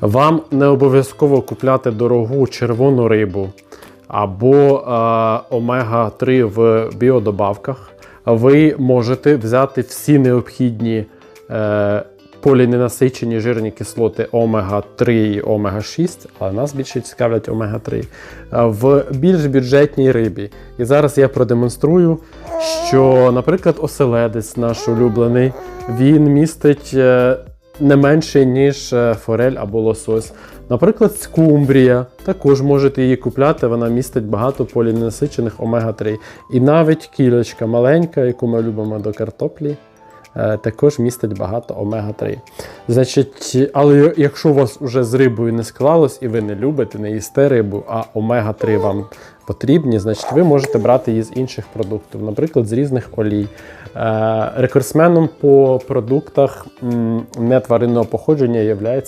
Вам не обов'язково купляти дорогу червону рибу або е, омега-3 в біодобавках. Ви можете взяти всі необхідні е, поліненасичені жирні кислоти омега-3 і омега-6, але нас більше цікавлять омега-3 е, в більш бюджетній рибі. І зараз я продемонструю, що, наприклад, оселедець наш улюблений, він містить е, не менше, ніж е, форель або лосось. Наприклад, скумбрія, також можете її купляти, вона містить багато поліненасичених омега-3. І навіть кілечка маленька, яку ми любимо до картоплі, е, також містить багато омега-3. Значить, але якщо у вас вже з рибою не склалось і ви не любите, не їсте рибу, а омега-3 вам потрібні, значить ви можете брати її з інших продуктів, наприклад, з різних олій. Е, Рекордсменом по продуктах не нетваринного походження є